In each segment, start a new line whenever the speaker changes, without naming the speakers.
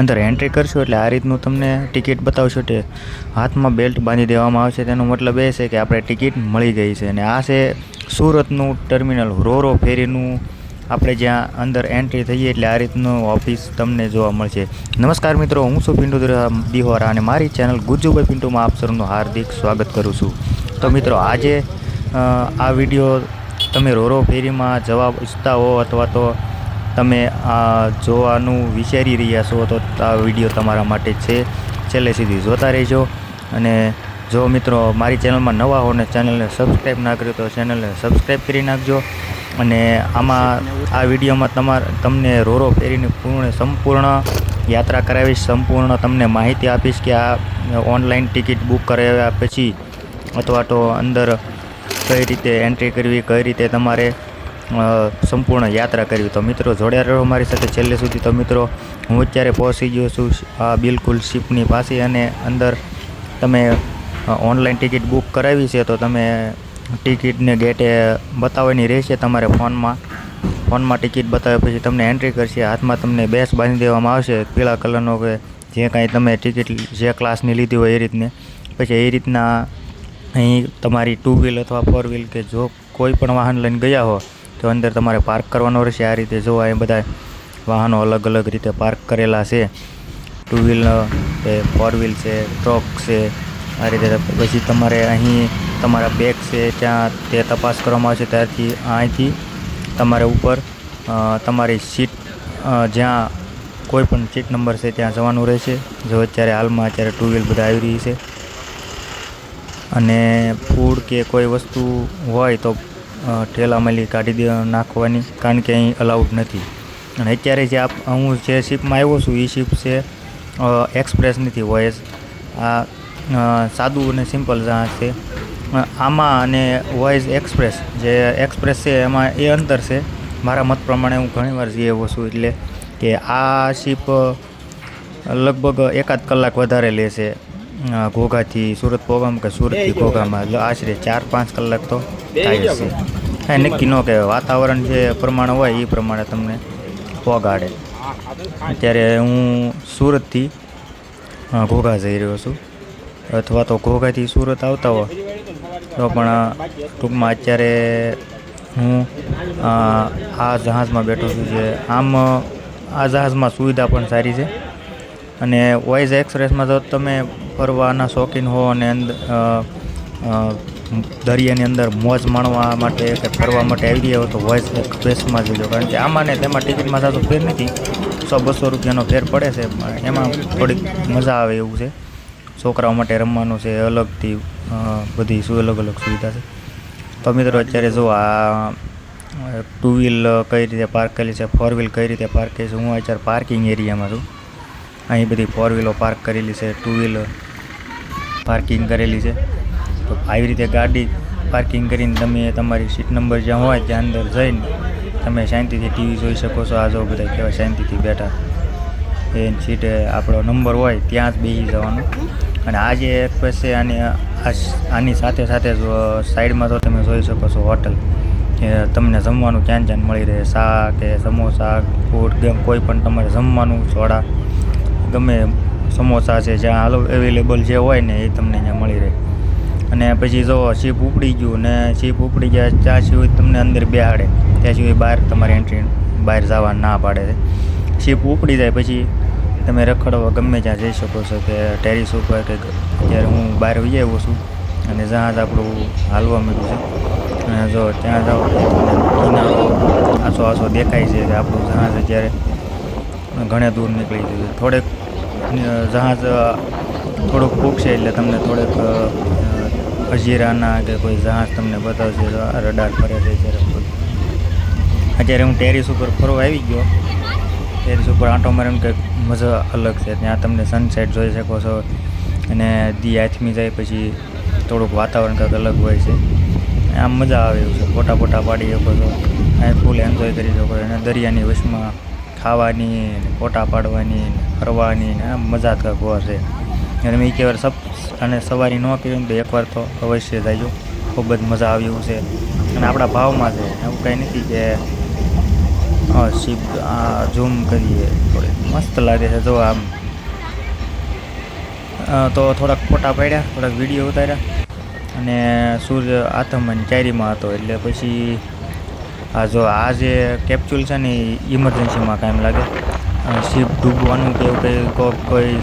અંદર એન્ટ્રી કરશો એટલે આ રીતનું તમને ટિકિટ બતાવશો તે હાથમાં બેલ્ટ બાંધી દેવામાં આવશે. તેનો મતલબ એ છે કે આપણે ટિકિટ મળી ગઈ છે. અને આ છે સુરતનું ટર્મિનલ રોરો ફેરીનું આપણે જ્યાં અંદર એન્ટ્રી થઈએ એટલે આ રીતનું ઓફિસ તમને જોવા મળશે. નમસ્કાર મિત્રો, હું છું પિન્ટુ દિહોરા અને મારી ચેનલ ગુજુભાઈ પિન્ટુમાં આપ સૌનું હાર્દિક સ્વાગત કરું છું. તો મિત્રો, આજે આ વીડિયો તમે રોરો ફેરીમાં જવા ઈચ્છતા હો અથવા તો તમે આ જોવાનું વિચારી રહ્યા છો તો આ વીડિયો તમારા માટે છે. છેલ્લે સુધી જોતા રહેજો. અને જો મિત્રો મારી ચેનલમાં નવા હો ને ચેનલને સબસ્ક્રાઈબ ના કર્યું તો ચેનલને સબસ્ક્રાઈબ કરી નાખજો. અને આમાં આ વિડીયોમાં તમારે, તમને રોરો ફેરીની પૂર્ણ સંપૂર્ણ યાત્રા કરાવીશ. સંપૂર્ણ તમને માહિતી આપીશ કે આ ઓનલાઈન ટિકિટ બુક કરાવ્યા પછી અથવા તો અંદર કઈ રીતે એન્ટ્રી કરવી, કઈ રીતે તમારે સંપૂર્ણ યાત્રા કરવી તો મિત્રો જોડ્યા રહો મારી સાથે છેલ્લે સુધી. તો મિત્રો, હું અત્યારે પહોંચી ગયો છું આ બિલકુલ શિપની પાસે અને અંદર તમે ઓનલાઈન ટિકિટ બુક કરાવી છે, તો તમે ટિકિટને ગેટે બતાવવાની રહેશે તમારે ફોનમાં. ફોનમાં ટિકિટ બતાવ્યા પછી તમને એન્ટ્રી કરશે. હાથમાં તમને બેસ બાંધી દેવામાં આવશે, પીળા કલરનો કે જે કાંઈ તમે ટિકિટ, જે ક્લાસની લીધી હોય એ રીતને. પછી એ રીતના અહીં તમારી ટુ વ્હીલ અથવા ફોર વ્હીલ કે જો કોઈ પણ વાહન લઈને ગયા હો તો અંદર તમારે પાર્ક કરવાનો રહેશે. આ રીતે જો અહીં બધા વાહનો અલગ અલગ રીતે પાર્ક કરેલા છે. ટુ વ્હીલ છે ફોર વ્હીલ છે ટ્રક છે. આ રીતે પછી તમારે અહીં તમારા બેગ છે, ત્યાં તે તપાસ કરવામાં આવશે. ત્યારથી અહીંથી તમારે ઉપર તમારી સીટ જ્યાં કોઈ પણ સીટ નંબર છે ત્યાં જવાનું રહેશે. જો અત્યારે હાલમાં અત્યારે ટુ વ્હીલ બધા આવી રહી છે. અને ફૂડ કે કોઈ વસ્તુ હોય તો અ, ઠેલામાંથી કાઢી દે નાખવાની કારણ કે અહીં અલાઉડ નથી. અને અત્યારે જે આપ હું જે શિપમાં આવ્યો છું એ શિપ છે એક્સપ્રેસ નથી વોયેસ આ સાદું અને સિમ્પલ છે. આમાં અને વોઇસ એક્સપ્રેસ જે એક્સપ્રેસ છે એમાં એ અંતર છે. મારા મત પ્રમાણે હું ઘણીવાર જઈ આવ્યો છું એટલે કે આ શિપ લગભગ એકાદ કલાક વધારે લેશે ઘોઘાથી સુરત પહોંચવામાં કે સુરતથી ઘોઘામાં એટલે આશરે ચાર પાંચ કલાક તો થાય છે હા નક્કી ન કહેવાય વાતાવરણ જે પ્રમાણે હોય એ પ્રમાણે તમને પહોંચાડે અત્યારે હું સુરતથી ઘોઘા જઈ રહ્યો છું. અથવા તો ઘોઘાથી સુરત આવતા હોય તો પણ ટૂંકમાં અત્યારે હું આ જહાજમાં બેઠો છું જે આમ આ જહાજમાં સુવિધા પણ સારી છે. અને વોઇસ એક્સપ્રેસમાં જો તમે ફરવાના શોખીન હો અને દરિયાની અંદર મોજ માણવા માટે કે ફરવા માટે આવી રહ્યા હો તો વોઇસ એક્સપ્રેસમાં જજો. કારણ કે આમાં ને તેમાં ટિકિટમાં થતો ફેર નથી. સો બસો રૂપિયાનો ફેર પડે છે એમાં થોડીક મજા આવે એવું છે. છોકરાઓ માટે રમવાનું છે, અલગથી બધી શું અલગ અલગ સુવિધા છે. તો મિત્રો અત્યારે જો આ ટુ વ્હીલ કઈ રીતે પાર્ક કરેલી છે ફોર વ્હીલ કઈ રીતે પાર્ક કરી છે, હું અત્યારે પાર્કિંગ એરિયામાં છું. અહીં બધી ફોર વ્હીલો પાર્ક કરેલી છે ટુ વ્હીલ પાર્કિંગ કરેલી છે. તો આવી રીતે ગાડી પાર્કિંગ કરીને તમે તમારી સીટ નંબર જ્યાં હોય ત્યાં અંદર જઈને તમે શાંતિથી ટીવી જોઈ શકો છો. આ જો બધા કેવા શાંતિથી બેઠા. એ સીટે આપણો નંબર હોય ત્યાં જ બેસી જવાનું. અને આ જે એક્સપ્રેસ આની આની સાથે સાથે સાઈડમાં તો તમે જોઈ શકો છો હોટલ. તમને જમવાનું ક્યાં ક્યાં મળી રહે, શાક કે સમોસા ફૂડ ગેમ, કોઈ પણ તમારે જમવાનું, સોડા, ગમે સમોસા છે જ્યાં અવેલેબલ જે હોય ને એ તમને અહીંયા મળી રહે. અને પછી જો શીપ ઉપડી ગયું ને શીપ ઉપડી ગયા ત્યાં સિવાય તમને અંદર બેહાડે. ત્યાં સિવાય બહાર તમારી એન્ટ્રી બહાર જવા ના પાડે છે. શીપ ઉપડી જાય પછી તમે રખડવા ગમે ત્યાં જઈ શકો છો કે ટેરિસ ઉપર કે જ્યારે હું બહાર વહી આવ્યો છું અને જહાજ આપણું હાલવા મળ્યું છે. અને જો ત્યાં જાઓ કિનારો આસો આસો દેખાય છે કે આપણું જહાજ જ્યારે ઘણે દૂર નીકળી ગયું છે. થોડેક જહાજ થોડુંક ફૂંકશે એટલે તમને થોડેક અજીરાના કે કોઈ જહાજ તમને બતાવશે રડાર ફરે છે જ્યારે અત્યારે હું ટેરિસ ઉપર ફરવા આવી ગયો. ટેરિસ ઉપર આંટો મારીને કંઈક મજા અલગ છે. ત્યાં તમને સનસેટ જોઈ શકો છો. અને દી આથમી જાય પછી થોડુંક વાતાવરણ કંઈક અલગ હોય છે. આમ મજા આવે એવું છે. ફોટા ફોટા પાડી શકો છો. અહીં ફૂલ એન્જોય કરી શકો અને દરિયાની વચમાં ખાવાની ફોટા પાડવાની ફરવાની આમ મજા જ કંઈક છે. અને મેં એકવાર સપ અને સવારી ન કરી તો એકવાર તો અવશ્ય જાયજો ખૂબ જ મજા આવી એવું છે. અને આપણા ભાવમાં છે. એવું કંઈ નથી કે શીપ આ, ઝૂમ કરીએ. થોડી મસ્ત લાગે છે જો આમ. તો થોડાક ફોટા પાડ્યા, થોડાક વીડિયો ઉતાર્યા. અને સૂર્ય આથમવાની ચારીમાં હતો. એટલે પછી આ જો આ જે કેપ્સ્યુલ છે ને ઇમરજન્સીમાં કામ લાગે. શિપ ડૂબવાનું કે એવું કંઈ કોઈ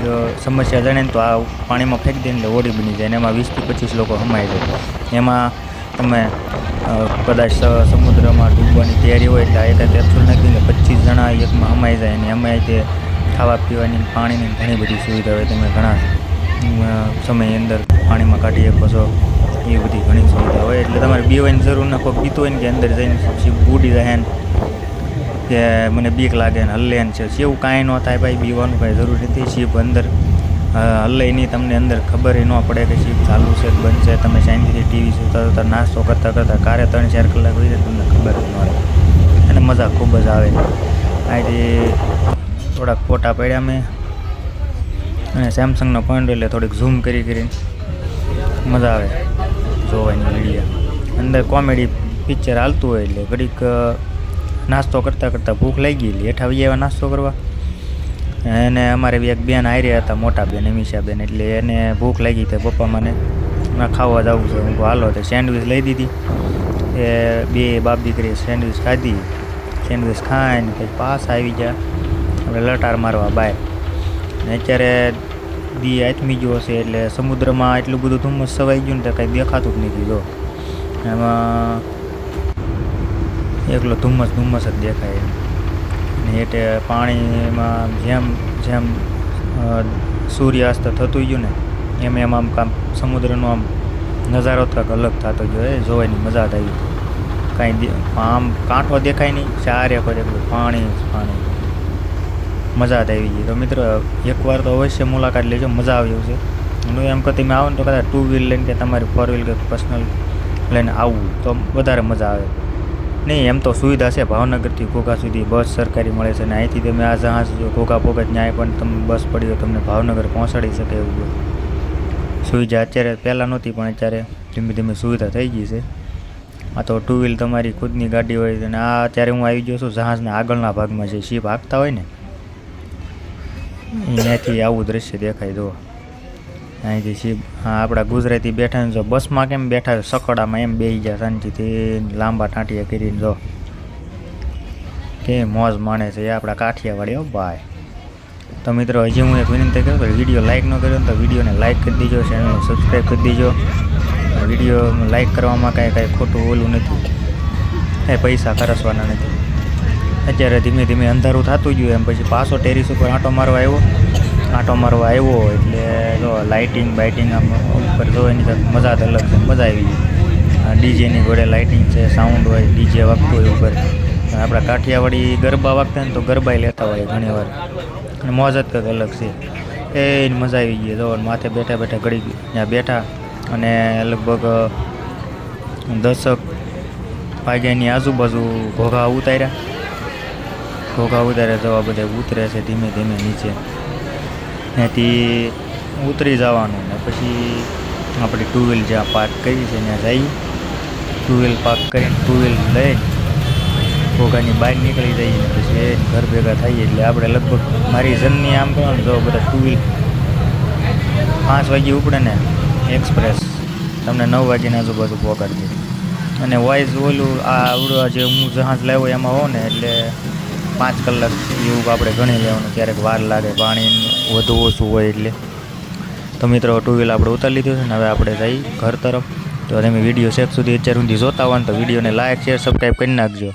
સમસ્યા જાણે તો આ પાણીમાં ફેંકી દઈને એટલે બની જાય અને એમાં વીસથી પચીસ લોકો હમાય જાય. એમાં તમે કદાચ સમુદ્રમાં ડૂબવાની તૈયારી હોય એટલે એક કેપ્સ્યુલ નાખીને પચીસ જણા એકમાં હમાઈ જાય અને એમાં તે ખાવા પીવાની પાણીની ઘણી બધી સુવિધા હોય તમે ઘણા અ, સમયની અંદર પાણીમાં કાઢી શકો છો. એ બધી ઘણી સુવિધા હોય. એટલે તમારે પીવાની જરૂર ન પીતો હોય ને કે અંદર જઈને પછી બુડી રહે ને કે મને બીક લાગે ને હલ્લે છે. એવું કાંઈ ન થાય ભાઈ બીવાનું કાંઈ જરૂર નથી. શીપ અંદર અ, હલ્લે નહીં તમને અંદર ખબર ન પડે કે શીપ ચાલુ છે બંધ છે. તમે શાંતિથી ટીવી જોતા જોતા નાસ્તો કરતાં કરતાં કારે ત્રણ ચાર કલાક હોય તમને ખબર જ ન રહે. અને મજા ખૂબ જ આવે. આજે થોડાક ફોટા પડ્યા મેં. અને સેમસંગનો પોઈન્ટ એટલે થોડીક ઝૂમ કરી કરીને મજા આવે જોવાની વીડિયો અંદર કોમેડી પિક્ચર હાલતું હોય એટલે ઘડીક નાસ્તો કરતાં કરતાં ભૂખ લાગી એટલે હેઠા આવી આવ્યા નાસ્તો કરવા. એને અમારે બી એક બેન હાર્યા હતા, મોટા બેન, અમીષા બેન, એટલે એને ભૂખ લાગી તે પપ્પા મને ખાવા જવું છે. હું હાલો, તો સેન્ડવિચ લઈ દીધી. એ બે બાપ દીકરીએ સેન્ડવિચ ખાધી. સેન્ડવિચ ખાઈને પછી પાસ આવી ગયા. હવે લટાર મારવા બહાર ને અત્યારે દી આથમી ગયો છે એટલે સમુદ્રમાં એટલું બધું ધુમ્મસ સવાઈ ગયું ને તો કાંઈ દેખાતું જ નથી, જો. એમાં એકલો ધુમ્મસ ધુમ્મસ જ દેખાય ને એટલે પાણીમાં જેમ જેમ સૂર્યાસ્ત થતું ગયું ને, એમ એમ, આમ કામ સમુદ્રનો આમ નજારો જ અલગ થતો ગયો, એ જોવાની મજા થાય કાંઈ આમ કાંઠો દેખાય નહીં, ચારે પર એકલું પાણી જ પાણી. મજા જ આવી ગઈ. તો મિત્ર, એકવાર તો અવશ્ય મુલાકાત લેજો, મજા આવી છે હું એમ કહું, તમે આવો ને તો કદાચ ટુ વ્હીલ લઈને કે તમારી ફોર વ્હીલ કે પર્સનલ લઈને આવવું તો વધારે મજા આવે. નહીં, એમ તો સુવિધા છે, ભાવનગરથી ઘોઘા સુધી બસ સરકારી મળે છે ને અહીંથી તમે આ જહાજ, જો ઘોઘા પોગત ન્યાય પણ તમે બસ પડી હોય, તમને ભાવનગર પહોંચાડી શકે એવું. સુવિધા અત્યારે પહેલાં નહોતી, પણ અત્યારે ધીમે ધીમે સુવિધા થઈ ગઈ છે. આ તો ટુ વ્હીલ તમારી ખુદની ગાડી હોય અને આ, અત્યારે હું આવી ગયો છું જહાજના આગળના ભાગમાં જે શીપ હાંકતા હોય ને અહીંયાથી આવું દ્રશ્ય દેખાય, જુઓ. અહીંથી હા, આપણા ગુજરાતી બેઠા જો બસમાં કેમ બેઠા સકડામાં એમ બેસી ગયા શાંતિથી લાંબા ટાંટિયા કરીને જો. કે મોજ માણે છે એ આપણા કાઠિયાવાડી ભાઈ. તો મિત્રો, હજી હું એક વિનંતી કરું કે વીડિયો લાઇક ન કર્યો તો વિડીયોને લાઇક કરી દીજો ચેનલને સબસ્ક્રાઈબ કરી દીજો. વીડિયો લાઇક કરવામાં કાંઈ કાંઈ ખોટું ઓલું નથી. કાંઈ પૈસા ખર્ચવાના નથી. અત્યારે ધીમે ધીમે અંધારું થતું ગયું એમ. પછી પાછો ટેરિસ ઉપર આંટો મારવા આવ્યો. આંટો મારવા આવ્યો એટલે જો લાઇટિંગ બાઇટિંગ આમ ઉપર જો એની મજા જ અલગ છે. મજા આવી ગઈ. ડીજેની ઘોડે લાઇટિંગ છે સાઉન્ડ હોય ડીજે વાગતું હોય ઉપર. આપણા કાઠિયાવાડી ગરબા વાગતા ને તો ગરબાય લેતા હોય ઘણી વાર. અને મોજ જ કંઈક અલગ છે. એ મજા આવી ગઈ. જો માથે બેઠા બેઠા ઘડી ત્યાં બેઠા અને લગભગ દસક વાગ્યાની આજુબાજુ ઘોઘા ઉતાર્યા. ઘોઘા ઉતારે જવા બધા ઉતરે છે ધીમે ધીમે નીચે. ત્યાંથી ઉતરી જવાનું ને પછી આપણે ટુ વ્હીલ જ્યાં પાર્ક કરી છે ત્યાં જઈ. ટુ વ્હીલ પાર્ક કરીને ટુ વ્હીલ લઈ ઘોઘાની બહાર નીકળી જઈએ ને પછી એ ઘર ભેગા થઈએ એટલે આપણે લગભગ મારી જર્ની આમ કહો ને જો બધા ટુ વ્હીલ પાંચ વાગે ઉપડે ને એક્સપ્રેસ તમને નવ વાગ્યાની આજુબાજુ પહોંચાડી દે અને વોઇસ ઓલું આ આવડવા જે હું જહાજ લાવ્યો એમાં હોઉં ને એટલે પાંચ કલાક એવું આપણે ગણી લેવાનું, ક્યારેક વાર લાગે પાણી વધુ ઓછું હોય એટલે. તો મિત્રો ટુ વ્હીલ આપણે ઉતારી લીધું છે ને, હવે આપણે જઈ ઘર તરફ. તો તમે વીડિયો શેક સુધી અત્યાર સુધી જોતા હોય તો વિડીયોને લાઇક શેર સબસ્ક્રાઈબ કરી નાખજો.